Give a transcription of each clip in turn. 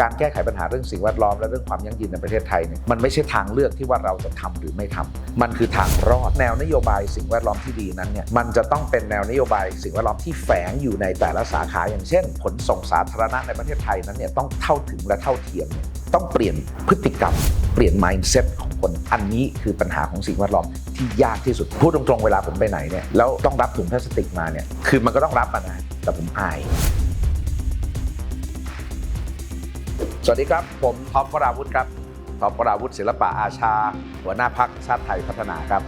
การแก้ไขปัญหาเรื่องสิ่งแวดล้อมและเรื่องความยั่งยืนในประเทศไทยเนี่ยมันไม่ใช่ทางเลือกที่ว่าเราจะทำหรือไม่ทำมันคือทางรอดแนวนโยบายสิ่งแวดล้อมที่ดีนั้นเนี่ยมันจะต้องเป็นแนวนโยบายสิ่งแวดล้อมที่แฝงอยู่ในแต่ละสาขาอย่างเช่น ขนส่งสาธารณะในประเทศไทยนั้นเนี่ยต้องเท่าถึงและเท่าเทียม ต้องเปลี่ยนพฤติกรรม เปลี่ยน mindset ของคน อันนี้คือปัญหาของสิ่งแวดล้อมที่ยากที่สุดพูดตรงๆเวลาผมไปไหนเนี่ยแล้วต้องรับถุงพลาสติกมาเนี่ยคือมันก็ต้องรับนะแต่ผมอาย สวัสดีครับ ผมท็อปวราวุธครับท็อปวราวุธศิลปะอาชา หัวหน้าพักชาติไทยพัฒนาครับ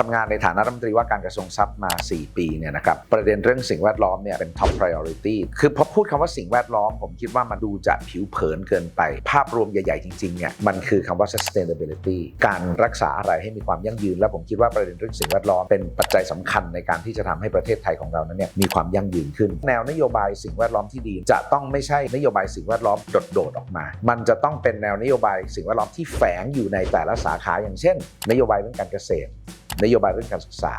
ทำงานในฐานะรัฐมนตรีว่าการกระทรวงทรัพย์มา 4 ปีเนี่ยนะครับประเด็นเรื่องสิ่งแวดล้อมเนี่ยเป็น top priority คือพอพูดคำว่าสิ่งแวดล้อม ผมคิดว่ามันดูจะผิวเผินเกินไป ภาพรวมใหญ่ ๆ จริงๆเนี่ยมันคือคำว่า sustainability การรักษาอะไรให้มีความยั่งยืน และผมคิดว่าประเด็นเรื่องสิ่งแวดล้อมเป็นปัจจัยสำคัญในการที่จะทำให้ประเทศไทยของเรานั้นเนี่ยมีความยั่งยืนขึ้น แนวนโยบายสิ่งแวดล้อมที่ดี จะต้องไม่ใช่นโยบายสิ่งแวดล้อมโดดๆออกมา มันจะต้องเป็นแนวนโยบายสิ่งแวดล้อมที่แฝงอยู่ในแต่ละสาขาอย่างเช่น นโยบายเรื่องการเกษตร นโยบายเรื่องการศึกษา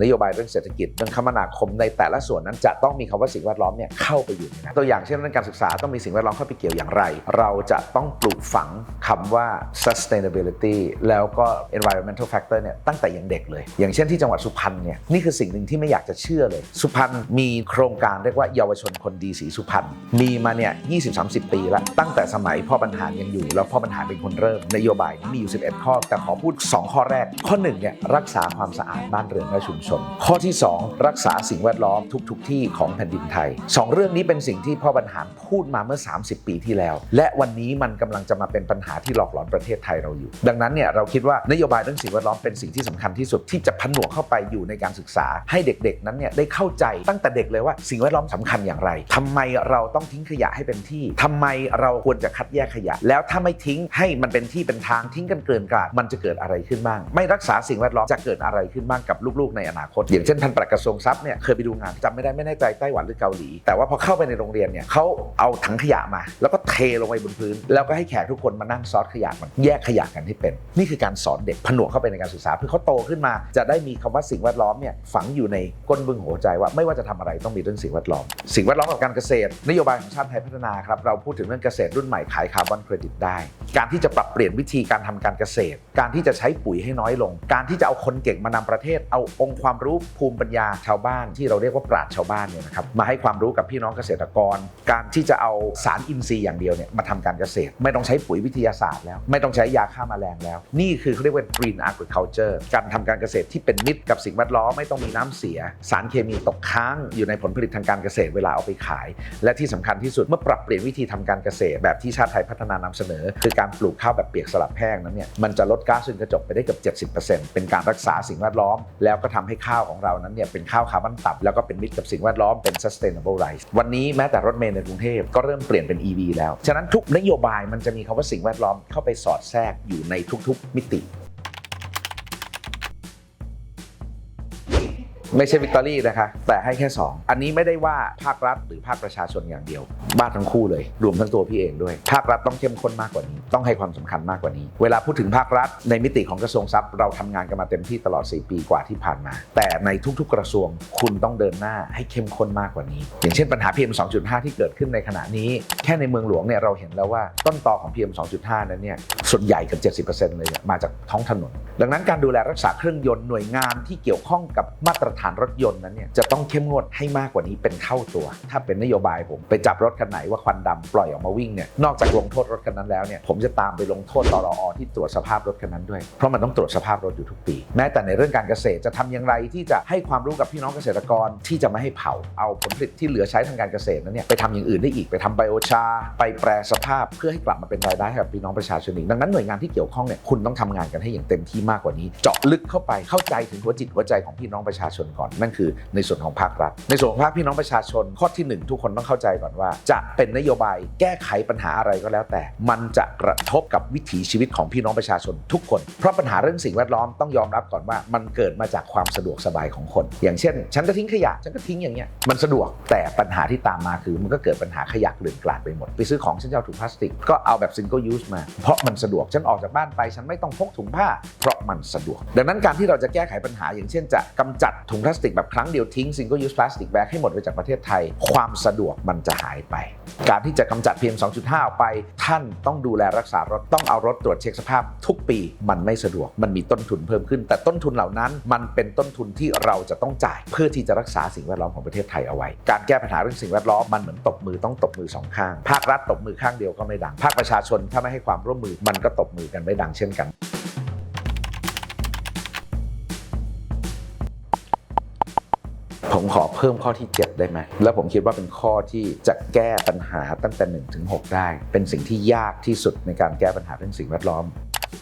นโยบายเรื่องเศรษฐกิจเรื่องคมนาคมในแต่ละส่วนนั้นจะต้องมีคำว่าสิ่งแวดล้อมเนี่ยเข้าไปอยู่นนั้นตัวอย่างเช่นเรื่องการศึกษาต้องมีสิ่งแวดล้อมเข้าไปเกี่ยวอย่างไร เราจะต้องปลูกฝังคำว่า sustainability แล้วก็ environmental factor เนี่ยตั้งแต่ยังเด็กเลย อย่างเช่นที่จังหวัดสุพรรณเนี่ยนี่คือสิ่งหนึ่งที่ไม่อยากจะเชื่อเลย สุพรรณมีโครงการเรียกว่าเยาวชนคนดีสีสุพรรณมีมาเนี่ย20-30 ปีแล้วตั้งแต่สมัยพ่อบรรหารยังอยู่ แล้วพ่อบรรหารเป็นคนเริ่มนโยบายนี้มีอยู่ 11 ข้อ แต่ขอพูด 2 ข้อแรก ข้อ1เนี่ยรักษาความสะอาดบ้านเรือนและชุมชนข้อที่ 2 รักษาสิ่งแวดล้อมทุกๆที่ของแผ่นดินไทย 2 เรื่องนี้เป็นสิ่งที่พ่อบรรหารพูดมาเมื่อ 30 ปีที่แล้ว และวันนี้มันกำลังจะมาเป็นปัญหาที่หลอกหลอนประเทศไทยเราอยู่ ดังนั้นเนี่ยเราคิดว่านโยบายเรื่องสิ่งแวดล้อมเป็นสิ่งที่สำคัญที่สุดที่จะผนวกเข้าไปอยู่ในการศึกษา ให้เด็กๆ นั้นเนี่ยได้เข้าใจตั้งแต่เด็กเลยว่าสิ่งแวดล้อมสำคัญอย่างไรทำไมเราต้องทิ้งขยะให้เป็นที่ทำไมเราควรจะคัดแยกขยะ แล้วถ้าไม่ทิ้งให้มันเป็นที่เป็นทางทิ้งกันเกินกลาดมันจะเกิดอะไรขึ้นบ้าง ไม่รักษาสิ่งแวดล้อมจะเกิดอะไรขึ้นบ้างกับลูกๆในอนาคต อย่างเช่นท่านปลัดกระทรวงทรัพย์เนี่ยเคยไปดูงานจำไม่ได้ไม่แน่ใจไต้หวันหรือเกาหลี แต่ว่าพอเข้าไปในโรงเรียนเนี่ยเขาเอาถังขยะมา แล้วก็เทลงไปบนพื้น แล้วก็ให้แขกทุกคนมานั่งซอสขยะมันแยกขยะกันให้เป็น นี่คือการสอนเด็กผนวกเข้าไปในการศึกษาเพื่อเขาโตขึ้นมา จะได้มีคำว่าสิ่งแวดล้อมเนี่ยฝังอยู่ในก้นบึ้งหัวใจว่าไม่ว่าจะทำอะไรต้องมีเรื่องสิ่งแวดล้อม สิ่งแวดล้อมกับการเกษตร นโยบายของชาติไทยพัฒนาครับเราพูดถึงเรื่องเกษตรรุ่นใหม่ขายคาร์บอนเครดิตได้ การที่จะปรับเปลี่ยนวิธีการทำการเกษตร การที่จะใช้ปุ๋ยให้น้อยลง การที่จะเอาคนเก่งมานำประเทศเอาองค์ความรู้ภูมิปัญญาชาวบ้านที่เราเรียกว่าปราชญ์ชาวบ้านเนี่ยนะครับมาให้ความรู้กับพี่น้องเกษตรกร การที่จะเอาสารอินทรีย์อย่างเดียวเนี่ยมาทำการเกษตร ไม่ต้องใช้ปุ๋ยวิทยาศาสตร์แล้ว ไม่ต้องใช้ยาฆ่าแมลงแล้ว นี่คือเขาเรียกว่า green agriculture การทำการเกษตรที่เป็นมิตรกับสิ่งแวดล้อมไม่ต้องมีน้ำเสีย สารเคมีตกค้างอยู่ในผลผลิตทางการเกษตรเวลาเอาไปขาย และที่สำคัญที่สุดเมื่อปรับเปลี่ยนวิธีทำการเกษตร แบบที่ชาติไทยพัฒนานำเสนอ คือการปลูกข้าวแบบเปียกสลับแห้งนั้นเนี่ยมันจะลดก๊าซเรือนกระจกไปได้เกือบ70%เป็นการรักษาสิ่งแวดล้อมแล้วก็ทำให้ข้าวของเรานั้นเนี่ยเป็นข้าวคาร์บอนต่ำแล้วก็เป็นมิตรกับสิ่งแวดล้อมเป็น sustainable rice วันนี้แม้แต่รถเมล์ในกรุงเทพก็เริ่มเปลี่ยนเป็น EV แล้ว ฉะนั้นทุกนโยบายมันจะมีคำว่าสิ่งแวดล้อมเข้าไปสอดแทรกอยู่ในทุก ๆ มิติ ไม่ใช่วิกตอรี่นะคะ แต่ให้แค่ 2 อันนี้ไม่ได้ว่าภาครัฐหรือภาคประชาชนอย่างเดียว บ้านทั้งคู่เลย รวมทั้งตัวพี่เองด้วย ภาครัฐต้องเข้มข้นมากกว่านี้ ต้องให้ความสำคัญมากกว่านี้ เวลาพูดถึงภาครัฐ ในมิติของกระทรวงทรัพย์เราทำงานกันมาเต็มที่ตลอด 4 ปีกว่าที่ผ่านมา แต่ในทุกๆกระทรวงคุณต้องเดินหน้าให้เข้มข้นมากกว่านี้ อย่างเช่นปัญหา PM 2.5 ที่เกิดขึ้นในขณะนี้ แค่ในเมืองหลวงเนี่ยเราเห็นแล้วว่าต้นตอของ PM 2.5 นั้นเนี่ยส่วนใหญ่เกือบ70%เลยเนี่ยมาจากท้องถนน ดังนั้นการดูแลรักษาเครื่องยนต์หน่วยงานที่เกี่ยวข้องกับมาตรฐานรถยนต์นั้นเนี่ยจะต้องเข้มงวดให้มากกว่านี้เป็นเท่าตัว ถ้าเป็นนโยบายผมไปจับรถคันไหนว่าควันดำปล่อยออกมาวิ่งเนี่ยนอกจากลงโทษรถคันนั้นแล้วเนี่ยผมจะตามไปลงโทษตรออที่ตรวจสภาพรถคันนั้นด้วย เพราะมันต้องตรวจสภาพรถอยู่ทุกปี แม้แต่ในเรื่องการเกษตรจะทำอย่างไรที่จะให้ความรู้กับพี่น้องเกษตรกรที่จะไม่ให้เผาเอาผลผลิตที่เหลือใช้ทางการเกษตรนั้นเนี่ยไปทำอย่างอื่นได้อีกไปทำไบโอชา ไปแปรสภาพเพื่อให้กลับมาเป็นรายได้ให้กับพี่น้องประชาชนอีกดังนั้นหน่วยงานที่เกี่ยวข้องเนี่ยคุณต้องทำงานกันให้อย่างเต็มที่มากกว่านี้ เจาะลึกเข้าไปเข้าใจถึงหัวจิตหัวใจของพี่น้องประชาชนก่อน นั่นคือในส่วนของภาครัฐ ในส่วนของภาคพี่น้องประชาชน ข้อที่หนึ่งทุกคนต้องเข้าใจก่อนว่า จะเป็นนโยบายแก้ไขปัญหาอะไรก็แล้วแต่ มันจะกระทบกับวิถีชีวิตของพี่น้องประชาชนทุกคน เพราะปัญหาเรื่องสิ่งแวดล้อมต้องยอมรับก่อนว่า มันเกิดมาจากความสะดวกสบายของคน อย่างเช่น ฉันจะทิ้งขยะฉันก็ทิ้งอย่างเงี้ยมันสะดวกแต่ปัญหาที่ตามมาคือมันก็เกิดปัญหาขยะเกลื่อนกลาดไปหมดไปซื้อของฉันจะเอาถุงพลาสติกก็เอาแบบ single use มา เพราะมันสะดวกฉันออกจากบ้านไป ฉันไม่ต้องพกถุงผ้า เพราะมันสะดวก ดังนั้นการที่เราจะแก้ไขปัญหาอย่างเช่นจะกำจัดถุงพลาสติกแบบครั้งเดียวทิ้ง single use plastic bag ให้หมดไปจากประเทศไทย ความสะดวกมันจะหายไป การที่จะกำจัด PM 2.5 ออกไป ท่านต้องดูแลรักษารถต้องเอารถตรวจเช็คสภาพทุกปีมันไม่สะดวกมันมีต้นทุนเพิ่มขึ้น แต่ต้นทุนเหล่านั้น มันเป็นต้นทุนที่เราจะต้องจ่าย เพื่อที่จะรักษาสิ่งแวดล้อมของประเทศไทยเอาไว้ การแก้ปัญหาเรื่องสิ่งแวดล้อมมันเหมือนตบมือต้องตบมือสองข้าง ภาครัฐตบมือข้างเดียวก็ไม่ดัง ภาคประชาชนถ้าไม่ให้ความร่วมมือมันก็ตบมือกันไม่ดังเช่นกัน ผมขอเพิ่มข้อที่ 7 ได้ไหม แล้วผมคิดว่าเป็นข้อที่จะแก้ปัญหาตั้งแต่1ถึง6ได้ เป็นสิ่งที่ยากที่สุดในการแก้ปัญหาเรื่องสิ่งแวดล้อม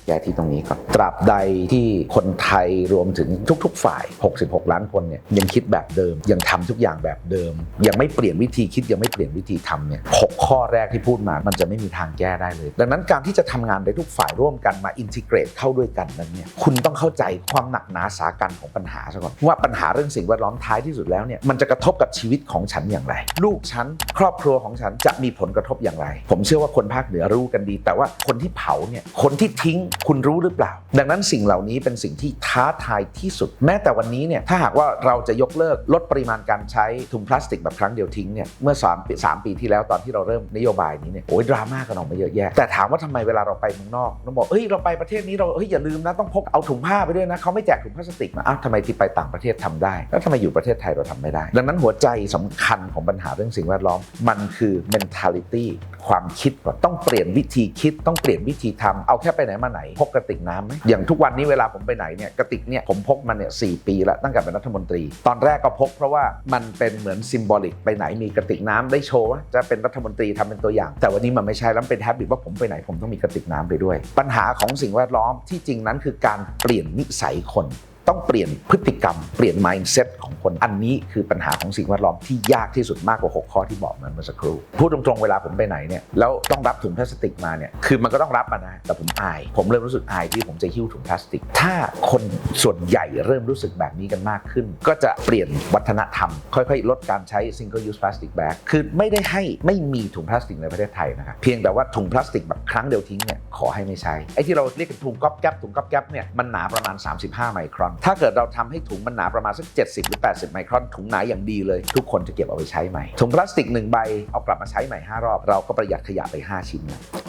แก้ที่ตรงนี้ก่อนตราบใดที่คนไทยรวมถึงทุก ๆ ฝ่าย 66 ล้านคนเนี่ยยังคิดแบบเดิม ยังทำทุกอย่างแบบเดิม ยังไม่เปลี่ยนวิธีคิดยังไม่เปลี่ยนวิธีทำเนี่ยหกข้อแรกที่พูดมา มันจะไม่มีทางแก้ได้เลย ดังนั้นการที่จะทำงานได้ทุกฝ่ายร่วมกันมาอินทิเกรตเข้าด้วยกันนั้นเนี่ยคุณต้องเข้าใจความหนักหนาสากันของปัญหาซะก่อนว่าปัญหาเรื่องสิ่งแวดล้อมท้ายที่สุดแล้วเนี่ยมันจะกระทบกับชีวิตของฉันอย่างไร ลูกฉันครอบครัวของฉันจะมีผลกระทบอย่างไร ผมเชื่อว่าคนภาคเหนือรู้กันดี แต่ว่าคนที่เผาเนี่ยคนที่ทิ้งคุณรู้หรือเปล่า ดังนั้นสิ่งเหล่านี้เป็นสิ่งที่ท้าทายที่สุด แม้แต่วันนี้เนี่ยถ้าหากว่าเราจะยกเลิกลดปริมาณการใช้ถุงพลาสติกแบบครั้งเดียวทิ้งเนี่ยเมื่อสามปีสามปีที่แล้วตอนที่เราเริ่มนโยบายนี้เนี่ยโอ้ยดราม่ากันออกมาเยอะแยะแต่ถามว่าทำไมเวลาเราไปเมืองนอกเราบอกเฮ้ยเราไปประเทศนี้เราเฮ้ยอย่าลืมนะต้องพกเอาถุงผ้าไปด้วยนะเขาไม่แจกถุงพลาสติกมาอ้าวทำไมที่ไปต่างประเทศทำได้ แล้วทำไมอยู่ประเทศไทยเราทำไม่ได้ ดังนั้นหัวใจสำคัญของปัญหาเรื่องสิ่งแวดล้อมมันคือ mentality ความคิดก่อนต้องเปลี่ยนวิธีคิดต้องเปลี่ยนวิธีทำเอาแค่ไปไหนมาไหนพกกระติกน้ำไหมอย่างทุกวันนี้เวลาผมไปไหนเนี่ยกระติกเนี่ยผมพกมันเนี่ยสปีแล้วตั้งแต่เป็นรัฐมนตรี ตอนแรกก็พกเพราะว่ามันเป็นเหมือนซิมบอลิกไปไหนมีกระติกน้ำได้โชว์ว่าจะเป็นรัฐมนตรีทำเป็นตัวอย่าง แต่วันนี้มันไม่ใช่แล้วเป็นแฮบิตว่าผมไปไหนผมต้องมีกระติกน้ำไปด้วย ปัญหาของสิ่งแวดล้อมที่จริงนั้นคือการเปลี่ยนนิสัยคน ต้องเปลี่ยนพฤติกรรม เปลี่ยน mindset ของคนอันนี้คือปัญหาของสิ่งแวดล้อมที่ยากที่สุดมากกว่า 6 ข้อที่บอกมาเมื่อสักครู่พูดตรงๆเวลาผมไปไหนเนี่ยแล้วต้องรับถุงพลาสติกมาเนี่ยคือมันก็ต้องรับมานะแต่ผมอาย ผมเริ่มรู้สึกอายที่ผมจะหิ้วถุงพลาสติก ถ้าคนส่วนใหญ่เริ่มรู้สึกแบบนี้กันมากขึ้น ก็จะเปลี่ยนวัฒนธรรม ค่อยๆ ลดการใช้ single use plastic bag คือไม่ได้ให้ไม่มีถุงพลาสติกในประเทศไทยนะครับเพียงแต่ว่าถุงพลาสติกแบบครั้งเดียวทิ้งเนี่ยขอให้ไม่ใช้ไอ้ที่เราเรียกถุงก๊อบแก๊บถุงก๊อบแก๊บเนี่ยมันหนาประมาณ 35 ไมครอนถ้าเกิดเราทำให้ถุงมันหนาประมาณสัก 70 หรือ 80 ไมครอนถุงหนาอย่างดีเลย ทุกคนจะเก็บเอาไปใช้ใหม่ ถุงพลาสติกหนึ่งใบเอากลับมาใช้ใหม่ 5 รอบ เราก็ประหยัดขยะไป 5 ชิ้น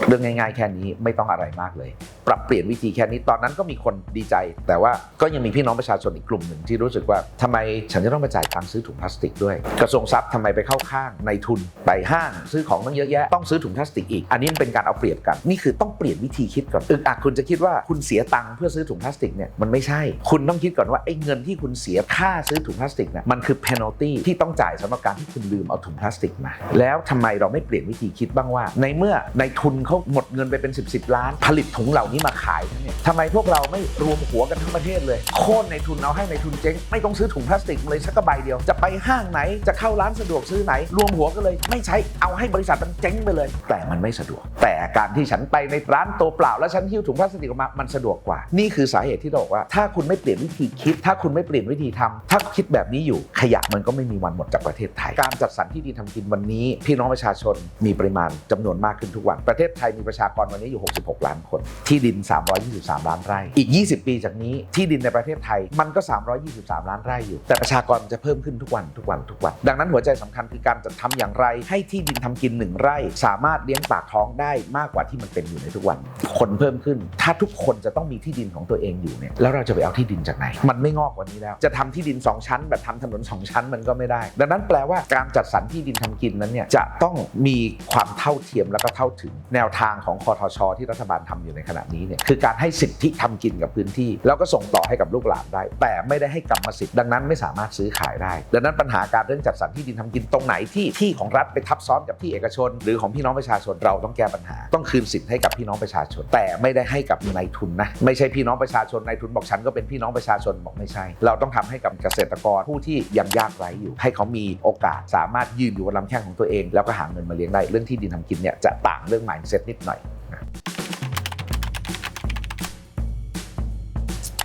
เรื่องง่ายๆ แค่นี้ไม่ต้องอะไรมากเลย ปรับเปลี่ยนวิธีแค่นี้ตอนนั้นก็มีคนดีใจ แต่ว่าก็ยังมีพี่น้องประชาชนอีกกลุ่มหนึ่งที่รู้สึกว่าทำไมฉันจะต้องไปจ่ายตังค์ซื้อถุงพลาสติกด้วย กระทรวงทรัพย์ทำไมไปเข้าข้างในทุนไปห้างซื้อของตั้งเยอะแยะต้องซื้อถุงพลาสติกอีก อันนี้เป็นการเอาเปรียบกันนี่คือต้องเปลี่ยนวิธีคิดก่อนอึกอักคุณจะคิดว่าคุณเสียตังค์เพื่อซื้อถุงพลาสติกเนี่ยมันไม่ใช่คุณต้ต้องคิดก่อนว่าไอ้เงินที่คุณเสียค่าซื้อถุงพลาสติกเนี่ยมันคือ penalty ที่ต้องจ่ายสำหรับการที่คุณลืมเอาถุงพลาสติกมา แล้วทำไมเราไม่เปลี่ยนวิธีคิดบ้างว่า ในเมื่อในทุนเขาหมดเงินไปเป็น 10บสล้าน ผลิตถุงเหล่านี้มาขายเนี่ยทำไมพวกเราไม่รวมหัวกันทั้งประเทศเลย โค่นในทุนเอาให้ในทุนเจ๊งไม่ต้องซื้อถุงพลาสติกเลยสักกระใบเดียว จะไปห้างไหนจะเข้าร้านสะดวกซื้อไหน รวมหัวกันเลย ไม่ใช้เอาให้บริษัทมันเจ๊งไปเลย แต่มันไม่สะดวก แต่การที่ฉันไปในร้านตัวเปล่าแล้วฉันหิ้วถุงพลาสติกออกมามันสะดวกกว่า นี่คือสาเหตุที่เราบอกว่าถ้าคุณไม่เปลี่ยนวิธีคิด ถ้าคุณไม่เปลี่ยนวิธีทำถ้าคิดแบบนี้อยู่ขยะมันก็ไม่มีวันหมดจากประเทศไทย การจัดสรรที่ดินทำกินวันนี้ พี่น้องประชาชนมีปริมาณจำนวนมากขึ้นทุกวัน ประเทศไทยมีประชากรวันนี้อยู่ 66 ล้านคน ที่ดิน 323 ล้านไร่ อีก 20 ปีจากนี้ที่ดินในประเทศไทยมันก็ 323 ล้านไร่อยู่ แต่ประชากรมันจะเพิ่มขึ้นทุกวันทุกวันทุกวัน ดังนั้นหัวใจสำคัญคือการจะทำอย่างไร ให้ที่ดินทำกินหนึ่งไร่ สามารถเลี้ยงปากท้องได้มากกว่าที่มันเป็นอยู่ในทุกวัน คนเพิ่มขึ้น ถ้าทุกคนจะต้องมีที่ดินของตัวเองอยู่เนี่ยแล้วเราจะไปเอาที่ดินจากไหน มันไม่งอกกว่านี้แล้ว จะทำที่ดิน 2 ชั้น แบบทำถนน 2 ชั้นมันก็ไม่ได้ ดังนั้นแปลว่าการจัดสรรที่ดินทำกินนั้นเนี่ยจะต้องมีความเท่าเทียมแล้วก็เท่าถึงแนวทางของคอทช ที่รัฐบาลทำอยู่ในขณะนี้เนี่ยคือการให้สิทธิทำกินกับพื้นที่ แล้วก็ส่งต่อให้กับลูกหลานได้ แต่ไม่ได้ให้กรรมสิทธิ์ดังนั้นไม่สามารถซื้อขายได้ ดังนั้นปัญหาการเรื่องจัดสรรที่ดินทำกินตรงไหนที่ที่ของรัฐไปทับซ้อนกับที่เอกชน หรือของพี่น้องประชาชนเราต้องแก้ปัญหา ต้องคืนสิทธิ์ให้กับพี่น้องประชาชน แต่ไม่ได้ให้กับนายทุนนะไม่ใช่พี่น้องประชาชนนายทุนบอกฉันก็เป็นพี่น้องประชาชนบอกไม่ใช่ เราต้องทำให้กับเกษตรกรผู้ที่ยังยากไร้อยู่ ให้เขามีโอกาสสามารถยืนอยู่บนลำแข้งของตัวเอง แล้วก็หาเงินมาเลี้ยงได้เรื่องที่ดินทำกินเนี่ยจะต่างเรื่อง mindset นิดหน่อย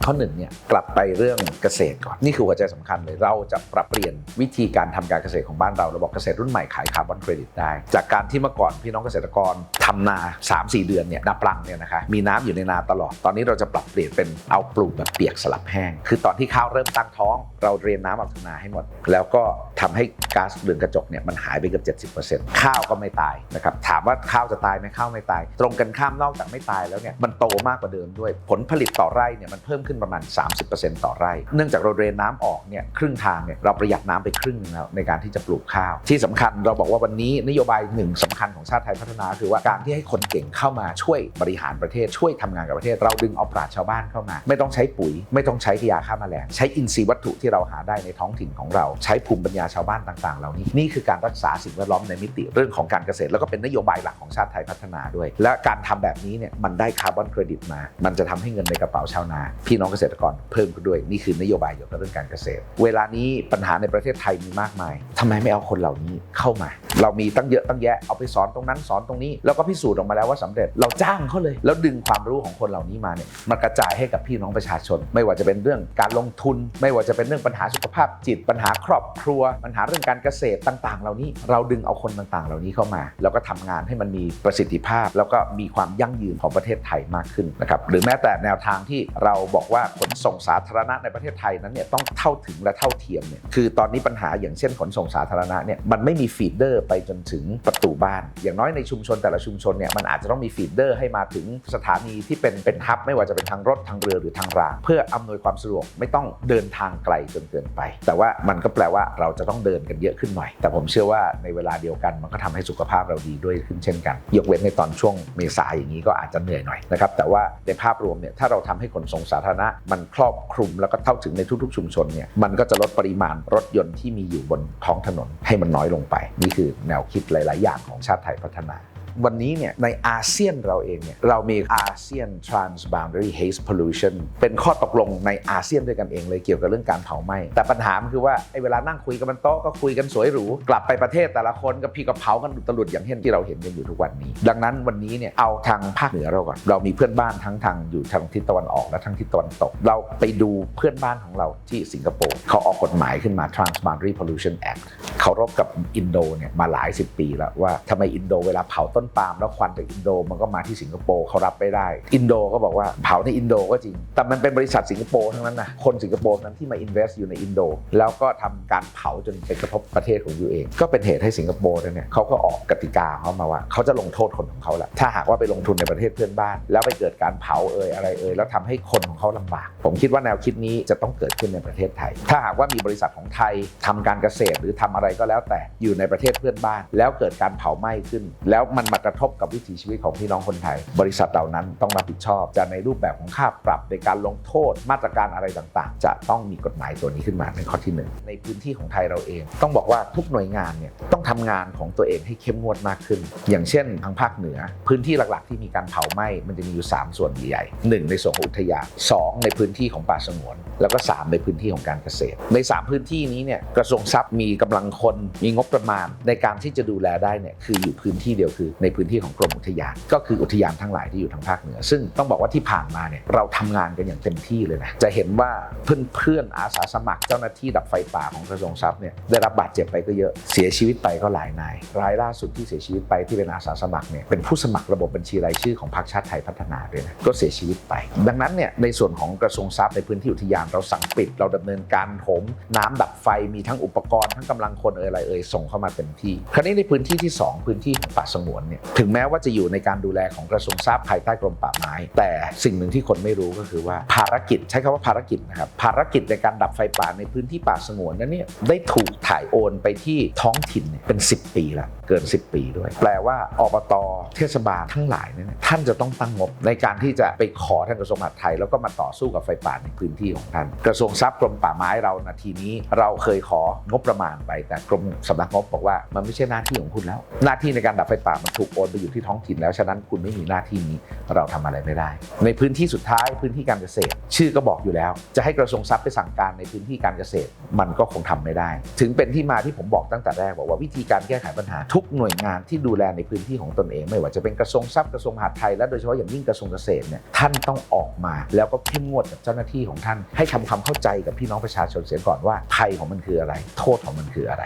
ข้อหนึ่งเนี่ยกลับไปเรื่องเกษตรก่อน นี่คือหัวใจสำคัญเลย เราจะปรับเปลี่ยนวิธีการทำการเกษตรของบ้านเราเราบอกเกษตรรุ่นใหม่ขายคาร์บอนเครดิตได้ จากการที่เมื่อก่อนพี่น้องเกษตรกรทำนา 3-4 เดือนเนี่ยนาปลังเนี่ยนะคะมีน้ำอยู่ในนาตลอด ตอนนี้เราจะปรับเปลี่ยนเป็นเอาปลูกแบบเปียกสลับแห้ง คือตอนที่ข้าวเริ่มตั้งท้อง เราเรียนน้ำออกจากนาให้หมด แล้วก็ทำให้ก๊าซเรือนกระจกเนี่ยมันหายไปเกือบ70%ข้าวก็ไม่ตายนะครับถามว่าข้าวจะตายไหมข้าวไม่ตาย ตรงกันข้ามนอกจากไม่ตายแล้วเนี่ยมันโตมากกว่าเดิมด้วย ผลผลิตต่อไร่เนี่ยมันเพิ่มขึ้นประมาณ 30%ต่อไร่ เนื่องจากเราเรนน้ำออกเนี่ยครึ่งทางเนี่ยเราประหยัดน้ำไปครึ่งนึงแล้วในการที่จะปลูกข้าว ที่สำคัญเราบอกว่าวันนี้นโยบายหนึ่งสำคัญของชาติไทยพัฒนา คือว่าการที่ให้คนเก่งเข้ามาช่วยบริหารประเทศช่วยทำงานกับประเทศ เราดึงเอาปราชชาวบ้านเข้ามา ไม่ต้องใช้ปุ๋ย ไม่ต้องใช้ยาฆ่าแมลงใช้อินทรีย์วัตถุที่เราหาได้ในท้องถิ่นของเราใช้ภูมิปัญญาชาวบ้านต่างๆ เหล่านี้นี่คือการรักษาสิ่งแวดล้อมในมิติเรื่องของการเกษตร แล้วก็เป็นนโยบายหลักของชาติไทยพัฒนาด้วย และการทำแบบนี้เนี่ยมันได้คาร์บอนเครดิตมา มันจะทำให้เงินในกระเป๋าชาวนาพี่น้องเกษตรกรเพิ่มขึ้นด้วยนี่คือนโยบายเกี่ยวกับเรื่องการเกษตร เวลานี้ปัญหาในประเทศไทยมีมากมายทำไมไม่เอาคนเหล่านี้เข้ามา เรามีตั้งเยอะตั้งแยะเอาไปสอนตรงนั้นสอนตรงนี้ แล้วก็พิสูจน์ออกมาแล้วว่าสำเร็จเราจ้างเขาเลย แล้วดึงความรู้ของคนเหล่านี้มาเนี่ยมากระจายให้กับพี่น้องประชาชน ไม่ว่าจะเป็นเรื่องการลงทุน ไม่ว่าจะเป็นเรื่องปัญหาสุขภาพจิต ปัญหาครอบครัว ปัญหาเรื่องการเกษตรต่าง ๆ เหล่านี้ เราดึงเอาคนต่างๆ เหล่านี้เข้ามา แล้วก็ทำงานให้มันมีประสิทธิภาพ แล้วก็มีความยั่งยืนของประเทศไทยมากขึ้นนะครับหรือแม้แต่แนวทางที่เราบอกว่าขนส่งสาธารณะในประเทศไทยนั้นเนี่ยต้องเท่าถึงและเท่าเทียมเนี่ยคือตอนนี้ปัญหาอย่างเช่นขนส่งสาธารณะเนี่ยมันไม่มีฟีดเดอร์ไปจนถึงประตูบ้าน อย่างน้อยในชุมชนแต่ละชุมชนเนี่ยมันอาจจะต้องมีฟีดเดอร์ให้มาถึงสถานีที่เป็นเป็นฮับไม่ว่าจะเป็นทางรถทางเรือหรือทางราง เพื่ออำนวยความสะดวกไม่ต้องเดินทางไกลจนเกินไป แต่ว่ามันก็แปลว่าเราจะต้องเดินกันเยอะขึ้นหน่อย แต่ผมเชื่อว่าในเวลาเดียวกันมันก็ทำให้สุขภาพเราดีด้วยขึ้นเช่นกัน ยกเว้นในตอนช่วงเมษาอย่างนี้ก็อาจจะเหนื่อยหน่อยนะครับแต่ว่าในภาพรวมเนี่ยถ้าเราทำให้ขนส่งสาธารณะมันครอบคลุมแล้วก็เท่าถึงในทุกๆ ชุมชนเนี่ยมันก็จะลดปริมาณรถยนต์ที่มีอยู่บนท้องถนนให้มันน้อยลงไป นี่คือแนวคิดหลาย ๆ อย่างของชาติไทยพัฒนา วันนี้เนี่ยในอาเซียนเราเองเนี่ยเรามีอาเซียน transboundary haze pollution เป็นข้อตกลงในอาเซียนด้วยกันเองเลยเกี่ยวกับเรื่องการเผาไหม้แต่ปัญหามันคือว่าไอ้เวลานั่งคุยกันบนโต๊ะก็คุยกันสวยหรูกลับไปประเทศแต่ละคนก็พี่ก็เผากันอุตลุดอย่างเช่นที่เราเห็นกันอยู่ทุกวันนี้ ดังนั้นวันนี้เนี่ยเอาทางภาคเหนือเราก่อนเรามีเพื่อนบ้านทั้งทางอยู่ทางทิศตะวันออกและทางทิศตะวันตก เราไปดูเพื่อนบ้านของเราที่สิงคโปร์เขาออกกฎหมายขึ้นมา Transboundary Pollution Act เคารพกับอินโดเนี่ยมาหลายสิบปีแล้วว่าทำไมอินโดเวลาเผาต้นปาล์มแล้วควันจากอินโดมันก็มาที่สิงคโปร์เขารับไม่ได้ อินโดก็บอกว่าเผาในอินโดก็จริง แต่มันเป็นบริษัทสิงคโปร์ทั้งนั้นนะคนสิงคโปร์นั้นที่มา invest อยู่ในอินโด แล้วก็ทำการเผาจนไปกระทบประเทศของยูเอง ก็เป็นเหตุให้สิงคโปร์เนี่ยเขาก็ออกกติกาเขามาว่า เขาจะลงโทษคนของเขาแหละถ้าหากว่าไปลงทุนในประเทศเพื่อนบ้าน แล้วไปเกิดการเผาเอ่ยอะไรเอ่ยแล้วทำให้คนของเขาลำบาก ผมคิดว่าแนวคิดนี้จะต้องเกิดขึ้นในประเทศไทย ถ้าหากว่ามีบริษัทของไทยทำการเกษตรหรือทำอะไรก็แล้วแต่อยู่ในประเทศเพื่อนบ้าน แล้วเกิดการเผาไหม้ขึ้น แล้วมันมากระทบกับวิถีชีวิตของพี่น้องคนไทย บริษัทเหล่านั้นต้องรับผิดชอบ จะในรูปแบบของค่าปรับในการลงโทษมาตรการอะไรต่างๆ จะต้องมีกฎหมายตัวนี้ขึ้นมาในข้อที่หนึ่งในพื้นที่ของไทยเราเอง ต้องบอกว่าทุกหน่วยงานเนี่ยต้องทำงานของตัวเองให้เข้มงวดมากขึ้น อย่างเช่นทางภาคเหนือ พื้นที่หลักๆ ที่มีการเผาไหม้มันจะมีอยู่ 3 ส่วนใหญ่หนึ่งในส่วนของอุทยานสองในพื้นที่ของป่าสงวน แล้วก็ 3 ในพื้นที่ของการเกษตร ใน 3 พื้นที่นี้เนี่ยกระทรวงทรัพย์มีกำลังคนมีงบประมาณ ในการที่จะดูแลได้เนี่ยคืออยู่พื้นที่เดียวคือในพื้นที่ของกรมอุทยาน ก็คืออุทยานทั้งหลายที่อยู่ทางภาคเหนือ ซึ่งต้องบอกว่าที่ผ่านมาเนี่ยเราทำงานกันอย่างเต็มที่เลยนะจะเห็นว่าเพื่อนๆอาสาสมัครเจ้าหน้าที่ดับไฟป่าของกระทรวงทรัพย์เนี่ยได้รับบาดเจ็บไปก็เยอะเสียชีวิตไปก็หลายนายรายล่าสุดที่เสียชีวิตไปที่เป็นอาสาสมัครเนี่ยเป็นผู้สมัครระบบบัญชีรายชื่อของพรรคชาติไทยพัฒนาด้วยนะก็เสียชีวิตไป ดังนั้นเนี่ยในส่วนของกระทรวงทรัพย์ในพื้นที่อุทยานเราสั่งปิด เราดำเนินการถมน้ำดับไฟมีทั้งอุปกรณ์ทั้งกำลังคนเอ่ยอะไรเอ่ยส่งเข้ามาเต็มที่ คราวนี้ในพื้นที่ที่ 2 พื้นที่ป่าสงวนเนี่ยถึงแม้ว่าจะอยู่ในการดูแลของกระทรวงทรัพย์ภายใต้กรมป่าไม้ แต่สิ่งหนึ่งที่คนไม่รู้ก็คือว่าภารกิจใช้คำว่าภารกิจนะครับภารกิจในการดับไฟป่าในพื้นที่ป่าสงวนนั้นเนี่ยได้ถูกถ่ายโอนไปที่ท้องถิ่นเป็น 10 ปีล้วเกิน 10 ปีด้วย แปลว่าอบตเทศบาลทั้งหลายเนี่ยท่านจะต้องตั้งงบในการที่จะไปขอทานกระทรวงมหาดไทย แล้วก็มาต่อสู้กับไฟป่าในพื้นที่ของท่าน กระทรวงทรัพย์กรมป่าไม้เรานาทีนี้ เราเคยของบประมาณไปแต่กรมสำนักงบบอกว่ามันไม่ใช่หน้าที่ของคุณแล้ว หน้าที่ในการดับไฟป่ามันถูกโอนไปอยู่ที่ท้องถิ่นแล้ว ฉะนั้นคุณไม่มีหน้าที่นี้เราทำอะไรไม่ได้ ในพื้นที่สุดท้ายพื้นที่การเกษตร ชื่อก็บอกอยู่แล้ว จะให้กระทรวงทรัพย์ไปสั่งการในพื้นที่การเกษตร มันก็คงทำไม่ได้ ถึงเป็นที่มาที่ผมบอกตั้งแต่แรกบอกว่าวิธีการแก้ไขปัญหาทุกหน่วยงานที่ดูแลในพื้นที่ของตนเอง ไม่ว่าจะเป็นกระทรวงทรัพย์กระทรวงมหาดไทยและโดยเฉพาะอย่างยิ่งกระทรวงเกษตรเนี่ยท่านต้องออกมา แล้วก็เข้มงวดกับเจ้าหน้าที่ของท่าน ให้ทำความเข้าใจกับพี่น้องประชาชนเสียก่อนว่าภัยของมันคืออะไร โทษของมันคืออะไร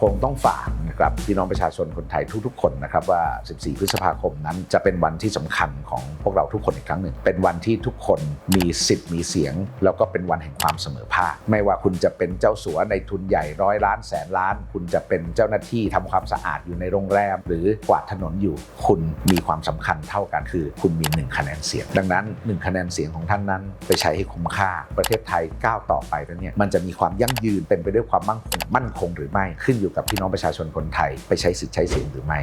คงต้องฝากนะครับพี่น้องประชาชนคนไทยทุกๆ คนนะครับว่า 14 พฤษภาคมนั้นจะเป็นวันที่สำคัญของพวกเราทุกคนอีกครั้งหนึ่ง เป็นวันที่ทุกคนมีสิทธิ์มีเสียง แล้วก็เป็นวันแห่งความเสมอภาค ไม่ว่าคุณจะเป็นเจ้าสัวในทุนใหญ่ร้อยล้านแสนล้าน คุณจะเป็นเจ้าหน้าที่ทำความสะอาดอยู่ในโรงแรม หรือกวาดถนนอยู่ คุณมีความสำคัญเท่ากันคือคุณมีหนึ่งคะแนนเสียง ดังนั้นหนึ่งคะแนนเสียงของท่านนั้น ไปใช้ให้คุ้มค่าประเทศไทยก้าวต่อไปแล้วเนี่ยมันจะมีความยั่งยืนเป็นไปด้วยความมั่นคงมั่นคงหรือไม่ขึ้นอยู่กับพี่น้องประชาชนคนไทยไปใช้สิทธิ์ใช้เสียงหรือไม่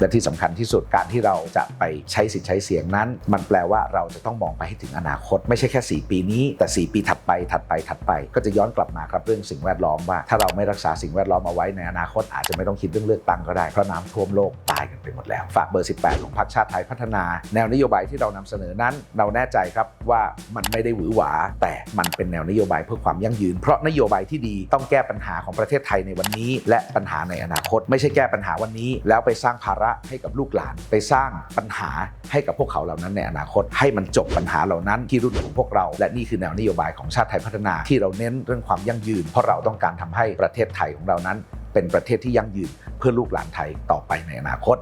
และที่สำคัญที่สุดการที่เราจะไปใช้สิทธิ์ใช้เสียงนั้น มันแปลว่าเราจะต้องมองไปให้ถึงอนาคต ไม่ใช่แค่ 4 ปีนี้ แต่ 4 ปีถัดไปถัดไปถัดไป ก็จะย้อนกลับมาครับเรื่องสิ่งแวดล้อมว่า ถ้าเราไม่รักษาสิ่งแวดล้อมเอาไว้ในอนาคตอาจจะไม่ต้องคิดเรื่องเลือกตั้งก็ได้เพราะน้ำท่วมโลกตายกันไปหมดแล้ว ฝากเบอร์ 18 ของพรรคชาติไทยพัฒนา แนวนโยบายที่เรานำเสนอนั้น เราแน่ใจครับว่ามันไม่ได้หวือหวา แต่มันเป็นแนวนโยบายเพื่อความยั่งยืน เพราะนโยบายที่ดีต้องแก้ปัญหาของประเทศไทยในวันนี้ และปัญหาในอนาคต ไม่ใช่แก้ปัญหาวันนี้ แล้วไปสร้างภาระให้กับลูกหลาน ไปสร้างปัญหาให้กับพวกเขาเหล่านั้นในอนาคต ให้มันจบปัญหาเหล่านั้นที่รุ่นของพวกเรา และนี่คือแนวนโยบายของชาติไทยพัฒนาที่เราเน้นเรื่องความยั่งยืน เพราะเราต้องการทำให้ประเทศไทยของเรานั้น เป็นประเทศที่ยั่งยืนเพื่อลูกหลานไทยต่อไปในอนาคต